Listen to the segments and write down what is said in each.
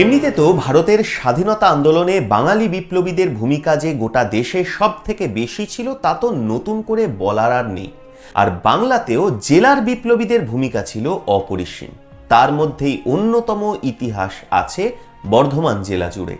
এমনিতে তো ভারতের স্বাধীনতা আন্দোলনে বাঙালি বিপ্লবীদের ভূমিকা যে গোটা দেশে সব থেকে বেশি ছিল, তা তো নতুন করে বলার আর নেই। আর বাংলাতেও জেলার বিপ্লবীদের ভূমিকা ছিল অপরিসীম। তার মধ্যেই অন্যতম ইতিহাস আছে বর্ধমান জেলা জুড়ে।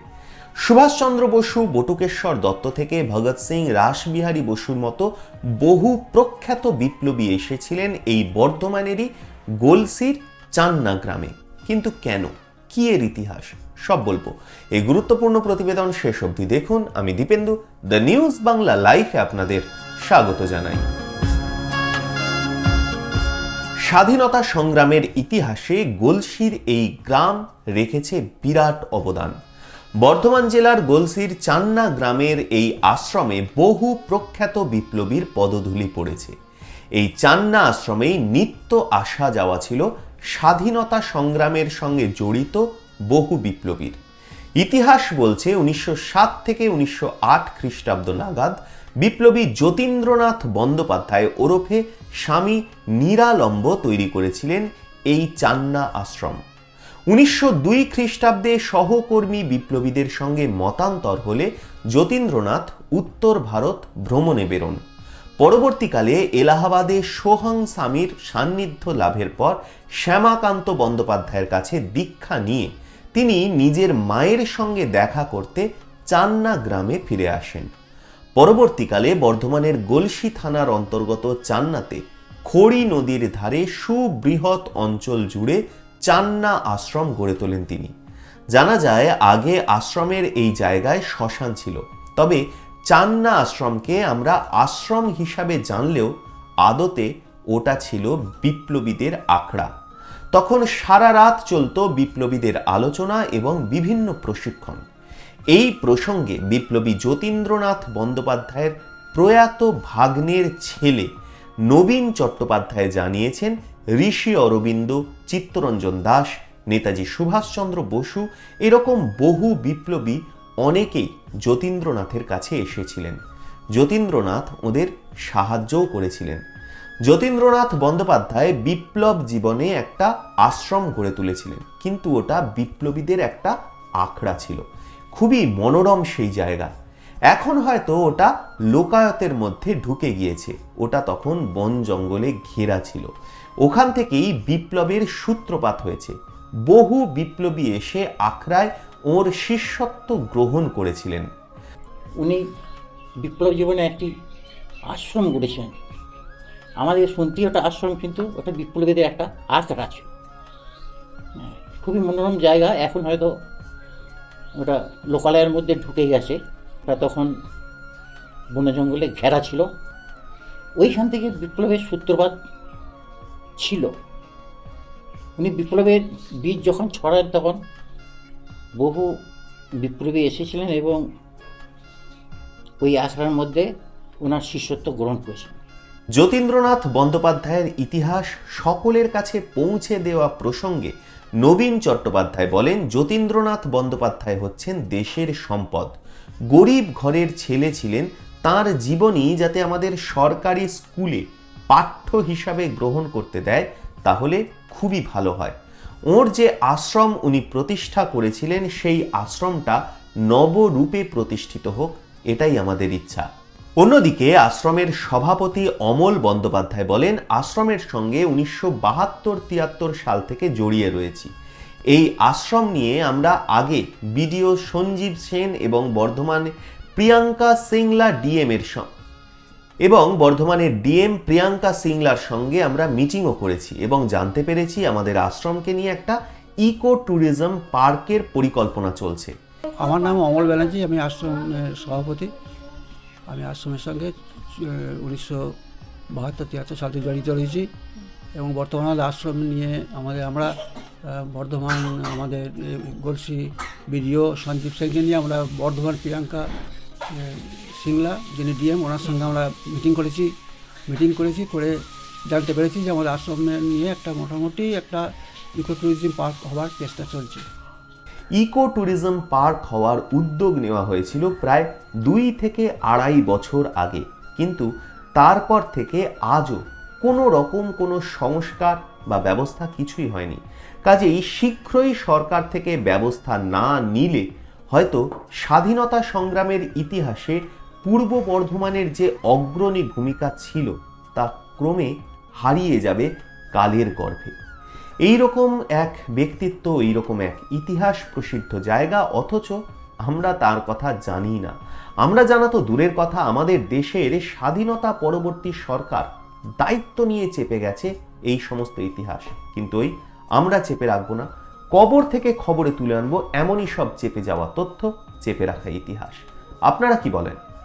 সুভাষচন্দ্র বসু, বটুকেশ্বর দত্ত থেকে ভগৎ সিং, রাসবিহারী বসুর মতো বহু প্রখ্যাত বিপ্লবী এসেছিলেন এই বর্ধমানেরই গোলসির চান্না গ্রামে। কিন্তু কেন? কি এর ইতিহাস, সব বলব। এই গুরুত্বপূর্ণ প্রতিবেদন শেষ অবধি দেখুন। আমি দীপেন্দু দ্য নিউজ বাংলা লাইফে আপনাদের স্বাগত জানাই। স্বাধীনতা সংগ্রামের ইতিহাসে গোলসির এই গ্রাম রেখেছে বিরাট অবদান। বর্ধমান জেলার গোলসির চান্না গ্রামের এই আশ্রমে বহু প্রখ্যাত বিপ্লবীর পদধূলি পড়েছে। এই চান্না আশ্রমেই নিত্য আসা যাওয়া ছিল স্বাধীনতা সংগ্রামের সঙ্গে জড়িত বহু বিপ্লবীর। ইতিহাস বলছে উনিশশো সাত থেকে উনিশশো আট খ্রিস্টাব্দ নাগাদ বিপ্লবী যতীন্দ্রনাথ বন্দ্যোপাধ্যায় ওরফে স্বামী নিরালম্ব তৈরি করেছিলেন এই চান্না আশ্রম। উনিশশো দুই খ্রিস্টাব্দে সহকর্মী বিপ্লবীদের সঙ্গে মতান্তর হলে যতীন্দ্রনাথ উত্তর ভারত ভ্রমণে বেরোন। পরবর্তীকালে এলাহাবাদে সোহং স্বামীর সান্নিধ্য লাভের পর শ্যামাকান্ত বন্দ্যোপাধ্যায়ের কাছে দীক্ষা নিয়ে তিনি নিজের মায়ের সঙ্গে দেখা করতে চান্না গ্রামে ফিরে আসেন। পরবর্তীকালে বর্ধমানের গলসি থানার অন্তর্গত চান্নাতে খড়ি নদীর ধারে সুবৃহৎ অঞ্চল জুড়ে চান্না আশ্রম গড়ে তোলেন তিনি। জানা যায়, আগে আশ্রমের এই জায়গায় শ্মশান ছিল, তবে চান্না আশ্রমকে আমরা আশ্রম হিসাবে জানলেও আদতে ওটা ছিল বিপ্লবীদের আখড়া। তখন সারা রাত চলত বিপ্লবীদের আলোচনা এবং বিভিন্ন প্রশিক্ষণ। এই প্রসঙ্গে বিপ্লবী যতীন্দ্রনাথ বন্দ্যোপাধ্যায়ের প্রয়াত ভাগ্নের ছেলে নবীন চট্টোপাধ্যায় জানিয়েছেন, ঋষি অরবিন্দ, চিত্তরঞ্জন দাস, নেতাজি সুভাষচন্দ্র বসু, এরকম বহু বিপ্লবী অনেকেই যতীন্দ্রনাথের কাছে এসেছিলেন। যতীন্দ্রনাথ ওদের সাহায্যও করেছিলেন। যতীন্দ্রনাথ বন্দ্যোপাধ্যায় বিপ্লব জীবনে একটা আশ্রম গড়ে তুলেছিলেন। কিন্তু ওটা বিপ্লবীদের একটা আখড়া ছিল। খুবই মনোরম সেই জায়গা। এখন হয়তো ওটা লোকায়তের মধ্যে ঢুকে গিয়েছে। ওটা তখন বন জঙ্গলে ঘেরা ছিল। ওখান থেকেই বিপ্লবের সূত্রপাত হয়েছে। বহু বিপ্লবী এসে আখড়ায় ওর শিষ্যত্ব গ্রহণ করেছিলেন। উনি বিপ্লব জীবনে একটি আশ্রম গড়েছেন। আমাদের শুনতে ওটা আশ্রম কিন্তু ওটা বিপ্লবীদের একটা ছিল হ্যাঁ, খুবই মনোরম জায়গা এখন হয়তো ওটা লোকালয়ের মধ্যে ঢুকে গেছে। ওটা তখন বন জঙ্গলে ঘেরা ছিল। ওইখান থেকে বিপ্লবের সূত্রপাত ছিল। উনি বিপ্লবের বীজ যখন ছড়ান তখন বহু বিপ্লবী এসেছিলেন এবং ওই আখড়ার মধ্যে ওনার শিষ্যত্ব গ্রহণ করেছেন। যতীন্দ্রনাথ বন্দ্যোপাধ্যায়ের ইতিহাস সকলের কাছে পৌঁছে দেওয়া প্রসঙ্গে নবীন চট্টোপাধ্যায় বলেন, যতীন্দ্রনাথ বন্দ্যোপাধ্যায় হচ্ছেন দেশের সম্পদ। গরিব ঘরের ছেলে ছিলেন, তার জীবনী যাতে আমাদের সরকারি স্কুলে পাঠ্য হিসাবে গ্রহণ করতে দেয়, তাহলে খুবই ভালো হয়। ওর যে আশ্রম উনি প্রতিষ্ঠা করেছিলেন, সেই আশ্রমটা নবরূপে প্রতিষ্ঠিত হোক, এটাই আমাদের ইচ্ছা। অন্যদিকে আশ্রমের সভাপতি অমল বন্দ্যোপাধ্যায় বলেন, আশ্রমের সঙ্গে উনিশশো বাহাত্তর তিয়াত্তর সাল থেকে জড়িয়ে রয়েছি। এই আশ্রম নিয়ে আমরা আগে বিডিও সঞ্জীব সেন এবং বর্ধমান প্রিয়াঙ্কা সিংলা ডিএম এর এবং বর্ধমানের ডিএম প্রিয়াঙ্কা সিংলার সঙ্গে আমরা মিটিংও করেছি এবং জানতে পেরেছি আমাদের আশ্রমকে নিয়ে একটা ইকো ট্যুরিজম পার্কের পরিকল্পনা চলছে। আমার নাম অমল ব্যানার্জি, আমি আশ্রমের সভাপতি। আমি আশ্রমের সঙ্গে উনিশশো বাহাত্তর তিয়াত্তর সালে জড়িত রয়েছি এবং বর্তমানে আশ্রম নিয়ে আমাদের, আমরা বর্ধমান, আমাদের গলসি বিডিও সঞ্জীব সেনকে নিয়ে আমরা বর্ধমান প্রিয়াঙ্কা সিংলা, যিনি ডিএম ওনার সঙ্গে আমরা মিটিং করেছি। মিটিং করেছি করে জানতে পেরেছি যে আমাদের আশ্রম নিয়ে একটা মোটামুটি একটা ইকো ট্যুরিজম পার্ক হওয়ার চেষ্টা চলছে। ইকো ট্যুরিজম পার্ক হওয়ার উদ্যোগ নেওয়া হয়েছিল প্রায় দুই থেকে আড়াই বছর আগে। কিন্তু তারপর থেকে আজও কোনো রকম কোনো সংস্কার বা ব্যবস্থা কিছুই হয়নি। কাজেই শীঘ্রই সরকার থেকে ব্যবস্থা না নিলে হয়তো স্বাধীনতা সংগ্রামের ইতিহাসে পূর্ব বর্ধমানের যে অগ্রণী ভূমিকা ছিল, তা ক্রমে হারিয়ে যাবে কালের গর্ভে। এই রকম এক ব্যক্তিত্ব এই রকম এক ইতিহাস প্রসিদ্ধ জায়গা, অথচ আমরা তার কথা জানি না। আমরা জানা তো দূরের কথা, আমাদের দেশের স্বাধীনতা পরবর্তী সরকার দায়িত্ব নিয়ে চেপে গেছে এই সমস্ত ইতিহাস। কিন্তু ওই আমরা চেপে রাখব না, কবর থেকে খবরে তুলে আনব, এমনই সব চেপে যাওয়া তথ্য, চেপে রাখা ইতিহাস। আপনারা কি বলেন?